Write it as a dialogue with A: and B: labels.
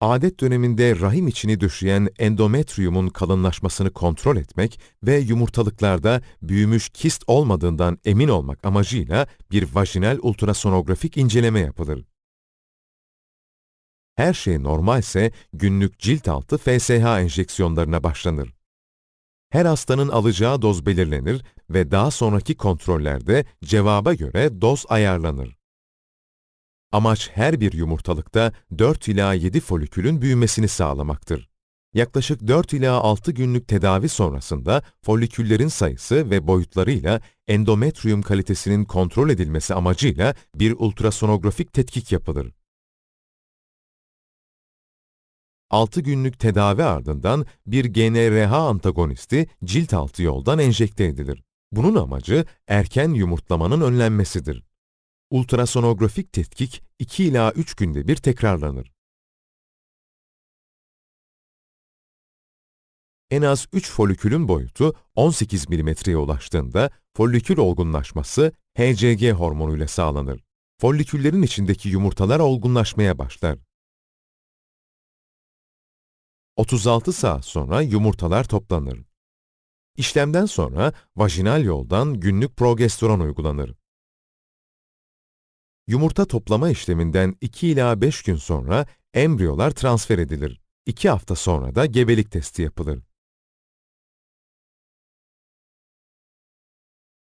A: Adet döneminde rahim içini döşeyen endometriyumun kalınlaşmasını kontrol etmek ve yumurtalıklarda büyümüş kist olmadığından emin olmak amacıyla bir vajinal ultrasonografik inceleme yapılır. Her şey normalse günlük cilt altı FSH enjeksiyonlarına başlanır. Her hastanın alacağı doz belirlenir ve daha sonraki kontrollerde cevaba göre doz ayarlanır. Amaç her bir yumurtalıkta 4 ila 7 folikülün büyümesini sağlamaktır. Yaklaşık 4 ila 6 günlük tedavi sonrasında foliküllerin sayısı ve boyutlarıyla endometriyum kalitesinin kontrol edilmesi amacıyla bir ultrasonografik tetkik yapılır. 6 günlük tedavi ardından bir GnRH antagonisti cilt altı yoldan enjekte edilir. Bunun amacı erken yumurtlamanın önlenmesidir. Ultrasonografik tetkik 2 ila 3 günde bir tekrarlanır. En az 3 folikülün boyutu 18 milimetreye ulaştığında folikül olgunlaşması HCG hormonuyla sağlanır. Foliküllerin içindeki yumurtalar olgunlaşmaya başlar. 36 saat sonra yumurtalar toplanır. İşlemden sonra vajinal yoldan günlük progesteron uygulanır. Yumurta toplama işleminden 2 ila 5 gün sonra embriyolar transfer edilir. 2 hafta sonra da gebelik testi yapılır.